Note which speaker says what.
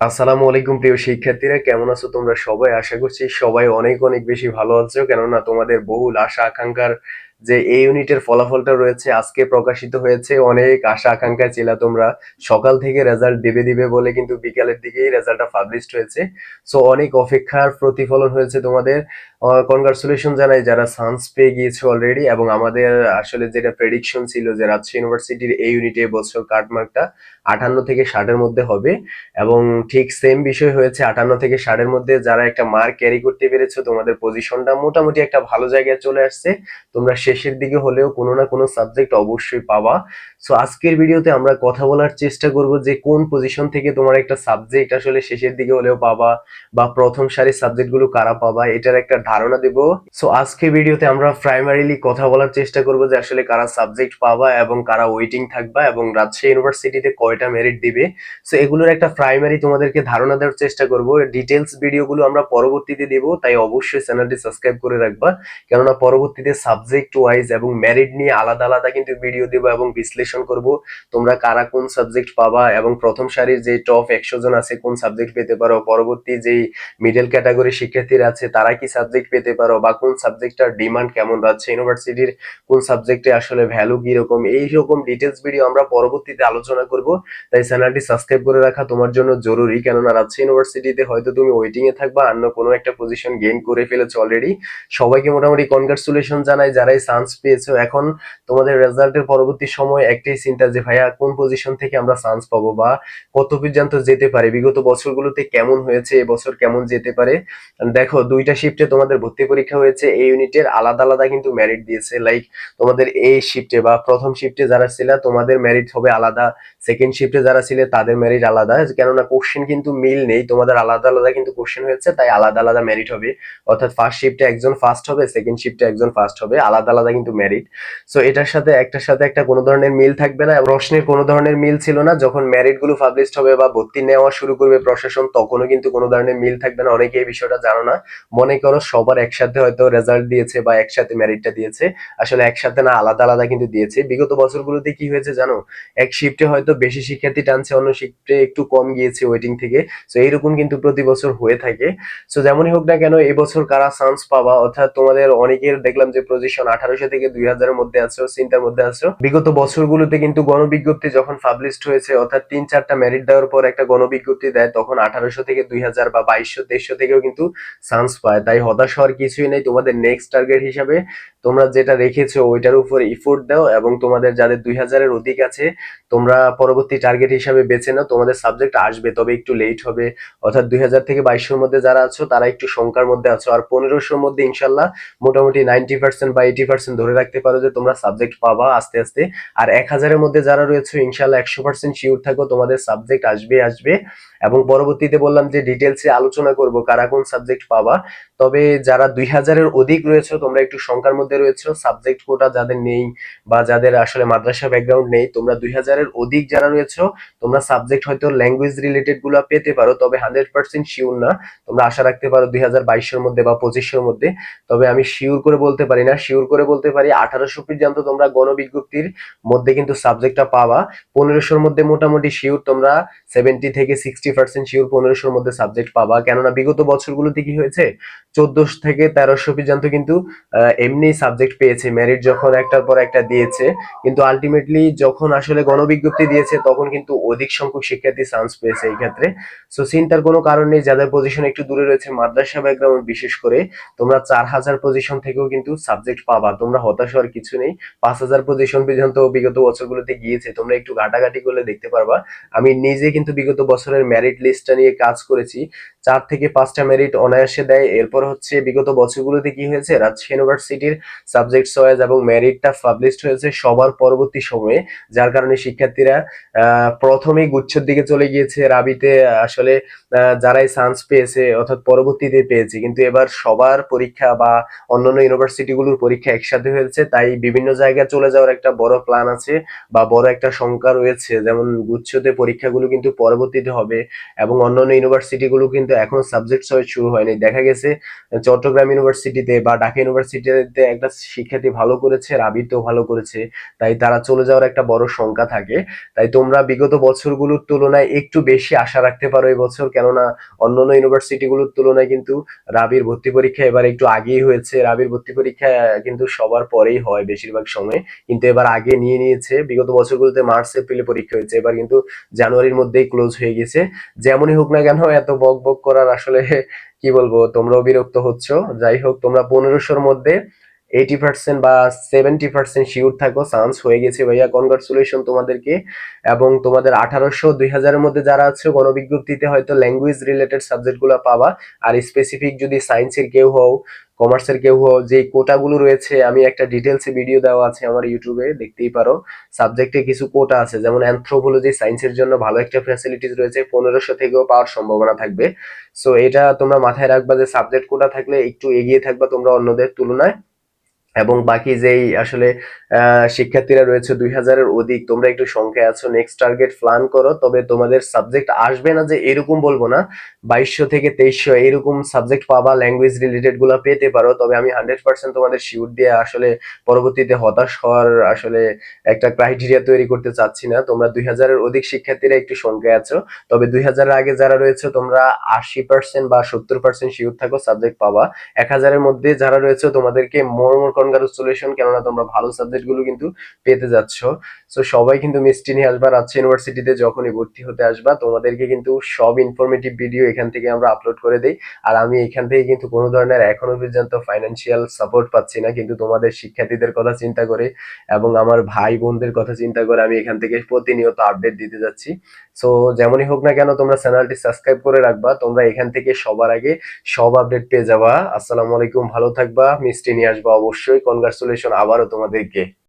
Speaker 1: আসসালামু আলাইকুম প্রিয় শিক্ষার্থীরা, কেমন আছো তোমরা সবাই? আশা করছি সবাই অনেক অনেক বেশি ভালো আছো। কেননা তোমাদের বহুল আশা আকাঙ্ক্ষার যে এই ইউনিটের ফলাফলটা রয়েছে, আজকে প্রকাশিত হয়েছে। অনেক আশা আকাঙ্ক্ষায় ছিল তোমরা সকাল থেকে রেজাল্ট দিবে দিবে বলে কিন্তু বিকালের দিকেই রেজাল্টটা পাবলিশড হয়েছে। সো অনেক অপেক্ষার প্রতিফলন হয়েছে তোমাদের। কনগ্রাচুলেশন জানাই যারা সায়েন্স পেয়ে গিয়েছে অলরেডি এবং আমাদের আসলে যেটা প্রেডিকশন ছিল যে রাজশাহী ইউনিভার্সিটির এই ইউনিটে বছর কাটমার্কটা আটান্ন থেকে ষাটের মধ্যে হবে এবং ঠিক সেম বিষয় হয়েছে আটান্ন থেকে ষাটের মধ্যে যারা একটা মার্ক ক্যারি করতে পেরেছ, তোমাদের পজিশনটা মোটামুটি একটা ভালো জায়গায় চলে আসছে। তোমরা শেষের দিকে হলেও কোনো না কোনো সাবজেক্ট অবশ্যই পাবা। সো আজকের ভিডিওতে আমরা কথা বলার চেষ্টা করব যে কোন পজিশন থেকে তোমার একটা সাবজেক্ট আসলে শেষের দিকে হলেও পাবা বা প্রথম সারির সাবজেক্টগুলো কারা পাবা, এটার একটা ধারণা দেব। সো আজকের ভিডিওতে আমরা প্রাইমারিলি কথা বলার চেষ্টা করব যে আসলে কারা সাবজেক্ট পাবা এবং কারা ওয়েটিং থাকবা এবং রাজশাহী ইউনিভার্সিটিতে কয়টা মেরিট দিবে। সো এগুলোর একটা প্রাইমারি তোমাদেরকে ধারণা দেওয়ার চেষ্টা করব। ডিটেলস ভিডিওগুলো আমরা পরবর্তীতে দেব, তাই অবশ্যই চ্যানেলটি সাবস্ক্রাইব করে রাখবা। কেননা পরবর্তীতে সাবজেক্ট ওয়াইজ এবং মেরিট নিয়ে আলাদা আলাদা কিন্তু ভিডিও দেবো এবং বিশ্লেষণ করব তোমরা কারা কোন সাবজেক্ট পাবা এবং প্রথম সারির যে টপ একশো জন আছে কোন সাবজেক্ট পেতে পারো। পরবর্তী যেই মিডল ক্যাটাগরি শিক্ষার্থীরা আছে, তারা কি সাবজেক্ট পেতে পারো বা কোন সাবজেক্টটার ডিমান্ড কেমন রাখছে ইউনিভার্সিটির কোন সাবজেক্টে আসলে ভ্যালু কীরকম এই রকম ডিটেলস ভিডিও আমরা পরবর্তীতে আলোচনা করব। তাই চ্যানেলটি সাবস্ক্রাইব করে রাখা তোমার জন্য জরুরি। কেননা রাজশাহী ইউনিভার্সিটিতে হয়তো তুমি ওয়েটিং এ থাকবা, অন্য কোনো একটা পজিশন গেইন করে ফেলেছো অলরেডি সবাইকে মোটামুটি কনগ্রাচুলেশন জানাই, যারাই চান্স পেয়েছ। এখন তোমাদের রেজাল্টের পরবর্তী সময় একটাই চিন্তা যে, ভাইয়া, কোন পজিশন থেকে আমরা চান্স পাবো বা কত পর্যন্ত যেতে পারে? বিগত বছরগুলোতে কেমন হয়েছে, এবছর কেমন যেতে পারে? দেখো, দুইটা শিফটে তোমাদের ভর্তি পরীক্ষা হয়েছে, এই ইউনিটের আলাদা আলাদা কিন্তু মেরিট দিয়েছে। লাইক তোমাদের এই শিফটে বা প্রথম শিফটে যারা ছিল, তোমাদের মেরিট হবে আলাদা। সেকেন্ড শিফটে যারা ছিল, তাদের মেরিট আলাদা। কেননা কোশ্চেন কিন্তু মিল নেই। তোমাদের আলাদা আলাদা কিন্তু কোশ্চেন হয়েছে, তাই আলাদা আলাদা মেরিট হবে। অর্থাৎ ফার্স্ট শিফটে একজন ফার্স্ট হবে সেকেন্ড শিফটে একজন ফার্স্ট হবে। আলাদা আলাদা কিন্তু মেরিট সো এটার সাথে, একটার সাথে একটা কোনো ধরনের মিল থাকবে না। প্রশ্নের কোনো ধরনের মিল ছিল না। যখন মেরিটগুলো পাবলিশড হবে বা ভর্তি নেওয়া শুরু করবে প্রশাসন, তখনও কিন্তু কোনো ধরনের মিল থাকবে না। অনেকে এই বিষয়টা জানো না। মনে করো সবার একসাথে হয়তো রেজাল্ট দিয়েছে বা একসাথে মেরিটটা দিয়েছে। আসলে একসাথে না, আলাদা আলাদা কিন্তু দিয়েছে। বিগত বছরগুলোতে কি হয়েছে জানো? এক শিফটে হয়তো বেশি শিক্ষার্থী টানছে, অন্য শিফটে একটু কম গিয়েছে ওয়েটিং থেকে। সো এইরকম কিন্তু প্রতি বছর হয়ে থাকে। সো যেমনই হোক না কেন এবছর কারা চান্স পাবা? অর্থাৎ তোমাদের অনেকের দেখলাম যে পজিশন আঠারোশো থেকে দুই হাজারের মধ্যে আছো, চিন্তার মধ্যে আছো। বিগত বছরগুলোতে কিন্তু গণবিজ্ঞপ্তি যখন পাবলিশড হয়েছে, অর্থাৎ তিন চারটা মেরিট দেওয়ার পর একটা গণবিজ্ঞপ্তি দেয়, তখন আঠারোশো থেকে দুই হাজার বা বাইশশো, তেইশশো থেকেও কিন্তু চান্স পায়। তাই হতাশ হওয়ার কিছুই নেই। তোমাদের নেক্সট টার্গেট হিসাবে তোমরা যেটা রেখেছো, ওইটার উপর ইফোর্ট দাও এবং তোমাদের যাদের দুই হাজারের অধিক আছে, তোমরা পরবর্তী টার্গেট হিসাবে বেছে নাও। তোমাদের সাবজেক্ট আসবে, তবে একটু লেট হবে। অর্থাৎ দুই হাজার থেকে বাইশশোর মধ্যে যারা আছো, তারা একটু শঙ্কার মধ্যে আছো। আর পনেরোশোর মধ্যে ইনশাল্লাহ মোটামুটি নাইনটি পার্সেন্ট বা এইটি পার্সেন্ট ধরে রাখতে পারো যে তোমরা সাবজেক্ট পাবা আস্তে আস্তে। আর এক হাজারের মধ্যে যারা রয়েছে, ইনশাল্লাহ একশো পার্সেন্ট শিওর থাকো তোমাদের সাবজেক্ট আসবে আসবে। এবং পরবর্তীতে বললাম যে ডিটেলসে আলোচনা করব, কারা কোন সাবজেক্ট পাবা। তবে যারা দুই হাজারের অধিক রয়েছে, তোমরা একটু শঙ্কার মধ্যে রয়েছে সাবজেক্ট কোটা যাদের নেই বা যাদের আসলে মাদ্রাসা ব্যাকগ্রাউন্ড নেই, তোমরা দুই হাজারের অধিক যারা রয়েছে, তোমরা সাবজেক্ট হয়তো ল্যাঙ্গুয়েজ রিলেটেডগুলো পেতে পারো, তবে হান্ড্রেড পার্সেন্ট শিওর না। তোমরা আশা রাখতে পারো দুই হাজার বাইশের মধ্যে বা পঁচিশের মধ্যে। তবে আমি শিওর করে বলতে পারি না শিওর করে বলতে পারি আঠারোশো পর্যন্ত তোমরা গণবিজ্ঞপ্তির মধ্যে কিন্তু সাবজেক্টটা পাবা। পনেরোশোর মধ্যে মোটামুটি শিওর তোমরা সেভেন্টি থেকে সিক্সটি পার্সেন্ট শিওর পনেরোশোর মধ্যে সাবজেক্ট পাবা। কেননা বিগত বছরগুলোতে কি হয়েছে? চোদ্দশো থেকে তেরোশো পর্যন্ত কিন্তু এমনি সাবজেক্ট পেয়েছে মেরিট যখন একটার পর একটা দিয়েছে, কিন্তু আলটিমেটলি যখন আসলে গণবিজ্ঞপ্তি দিয়েছে, তখন কিন্তু অধিক সংখ্যক শিক্ষার্থী চান্স পেয়েছে এই ক্ষেত্রে। সো চিন্তার কোনো কারণ নেই, যাদের পজিশন একটু দূরে রয়েছে, মাদ্রাসা ব্যাকগ্রাউন্ড বিশেষ করে, তোমরা চার হাজার পজিশন থেকেও কিন্তু সাবজেক্ট পাবা, তোমরা হতাশ হওয়ার কিছু নেই। পাঁচ হাজার পজিশন পর্যন্ত বিগত বছরগুলোতে গিয়েছে, তোমরা একটু ঘাটাঘাটি করলে দেখতে পারবা। আমি নিজে কিন্তু বিগত বছরের মেরিট লিস্টটা নিয়ে কাজ করেছি। চার থেকে পাঁচটা মেরিট অনায়াসে দেয়। এরপর হচ্ছে বিগত বছরগুলোতে কি হয়েছে? রাজশাহী ইউনিভার্সিটির সাবজেক্ট চয়েস এবং মেরিটটা পাবলিশড হয়েছে সবার পরবর্তী সময়ে, যার কারণে শিক্ষার্থীরা প্রথমেই গুচ্ছের দিকে চলে গিয়েছে। রাবিতে আসলে যারাই চান্স পেয়েছে, অর্থাৎ পরবর্তীতে পেয়েছে, কিন্তু এবার সবার পরীক্ষা বা অন্যান্য ইউনিভার্সিটিগুলোর পরীক্ষা একসাথে হয়েছে। তাই বিভিন্ন জায়গায় চলে যাওয়ার একটা বড় প্ল্যান আছে বা বড় একটা সংখ্যা রয়েছে। যেমন গুচ্ছতে পরীক্ষাগুলো কিন্তু পরবর্তীতে হবে এবং অন্যান্য ইউনিভার্সিটিগুলো কিন্তু কিন্তু এখনও সাবজেক্ট চয়েস শুরু হয়নি। দেখা গেছে চট্টগ্রাম ইউনিভার্সিটিতে বা ঢাকা ইউনিভার্সিটিতে একটা শিক্ষার্থী ভালো করেছে রাবিতেও ভালো করেছে। তাই তারা চলে যাওয়ার একটা বড় সংখ্যা থাকে। তাই তোমরা বিগত বছরগুলোর তুলনায় একটু বেশি আশা রাখতে পারো এই বছর। কেননা অন্যান্য ইউনিভার্সিটিগুলোর তুলনায় কিন্তু রাবির ভর্তি পরীক্ষা এবার একটু আগেই হয়েছে। রাবির ভর্তি পরীক্ষা কিন্তু সবার পরেই হয় বেশিরভাগ সময়। কিন্তু এবার আগে নিয়ে নিয়েছে। বিগত বছরগুলোতে মার্চ, এপ্রিলে পরীক্ষা হয়েছে। এবার কিন্তু জানুয়ারির মধ্যেই ক্লোজ হয়ে গেছে। যেমনই হোক না কেন, এত বক বক করার আসলে কি বলব তোমরাও বিরক্ত হচ্ছ। যাই হোক তোমরা পনেরোশোর মধ্যে এইটি পার্সেন্ট বা সেভেন্টি পার্সেন্ট শিওর থাকো চান্স হয়ে গেছে ভাইয়া। কনগ্রাচুলেশন তোমাদেরকে। এবং তোমাদের আঠারোশো দুই হাজারের মধ্যে যারা আছে, গণবিজ্ঞপ্তিতে হয়তো ল্যাঙ্গুয়েজ রিলেটেড সাবজেক্টগুলো পাবা। আর স্পেসিফিক যদি সায়েন্সের কেউ হও কমার্সের কেউ হও যে কোটাগুলো রয়েছে, আমি একটা ডিটেলসে ভিডিও দেওয়া আছে আমার ইউটিউবে দেখতেই পারো। সাবজেক্টে কিছু কোটা আছে, যেমন অ্যানথ্রোপোলজি সায়েন্সের জন্য ভালো একটা ফ্যাসিলিটিস রয়েছে, পনেরোশো থেকেও পাওয়ার সম্ভাবনা থাকবে। সো এটা তোমরা মাথায় রাখবা যে সাবজেক্ট কোটা থাকলে একটু এগিয়ে থাকবা তোমরা অন্যদের তুলনায়। এবং বাকি যেই আসলে শিক্ষার্থীরা রয়েছে দুই হাজারের অধিক, তোমরা একটু সংখ্যায় আছো নেক্সট টার্গেট প্ল্যান করো, তবে তোমাদের সাবজেক্ট আসবে না যে এরকম বলব না, বাইশশো থেকে তেইশশো এরকম সাবজেক্ট পাবা ল্যাঙ্গুয়েজ রিলেটেডগুলা পেতে পারো, তবে আমি হান্ড্রেড পার্সেন্ট তোমাদের শিওর দিয়ে আসলে পরবর্তীতে হতাশ হওয়ার আসলে একটা ক্রাইটেরিয়া তৈরি করতে চাচ্ছি না। তোমরা দুই হাজারের অধিক শিক্ষার্থীরা একটু সংখ্যায় আছো, তবে দুই হাজারের আগে যারা রয়েছে, তোমরা আশি পার্সেন্ট বা সত্তর পার্সেন্ট শিওর থাকো সাবজেক্ট পাবা। এক হাজারের মধ্যে যারা রয়েছে, তোমাদেরকে মোর মোর কনগ্রাচুলেশন কেননা তোমরা ভালো সাবজেক্টগুলো কিন্তু পেতে যাচ্ছ। সো সবাই কিন্তু মিষ্টি নিয়ে আসবা, রাজশাহী ইউনিভার্সিটিতে যখনই ভর্তি হতে আসবা, তোমাদেরকে কিন্তু সব ইনফরমেটিভ ভিডিও এখান থেকে আমরা আপলোড করে দেই। আর আমি এখান থেকে কিন্তু কোনো ধরনের এখনও পর্যন্ত ফাইন্যান্সিয়াল সাপোর্ট পাচ্ছি না, কিন্তু তোমাদের শিক্ষার্থীদের কথা চিন্তা করে এবং আমার ভাই বোনদের কথা চিন্তা করে আমি এখান থেকে প্রতিনিয়ত আপডেট দিতে যাচ্ছি। সো যেমনই হোক না কেন, তোমরা চ্যানেলটি সাবস্ক্রাইব করে রাখবা। তোমরা এখান থেকে সবার আগে সব আপডেট পেয়ে যাবা। আসসালামু আলাইকুম, ভালো থাকবা। মিষ্টি নিয়ে আসবা অবশ্যই। কনগ্রাচুলেশন আবারও তোমাদেরকে।